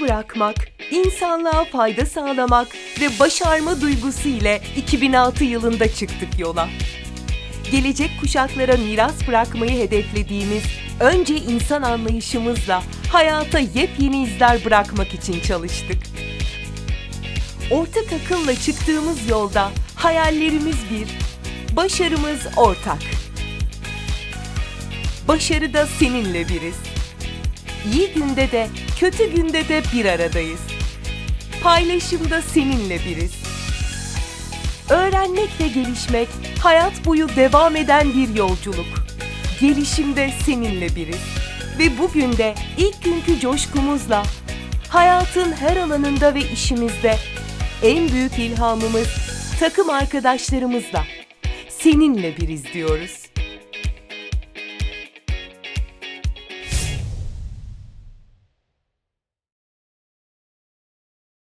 bırakmak, insanlığa fayda sağlamak ve başarma duygusu ile 2006 yılında çıktık yola. Gelecek kuşaklara miras bırakmayı hedeflediğimiz önce insan anlayışımızla hayata yepyeni izler bırakmak için çalıştık. Ortak akılla çıktığımız yolda hayallerimiz bir, başarımız ortak. Başarıda seninle biriz. İyi günde de, kötü günde de bir aradayız. Paylaşımda seninle biriz. Öğrenmek ve gelişmek hayat boyu devam eden bir yolculuk. Gelişimde seninle biriz. Ve bugün de ilk günkü coşkumuzla hayatın her alanında ve işimizde en büyük ilhamımız takım arkadaşlarımızla seninle biriz diyoruz.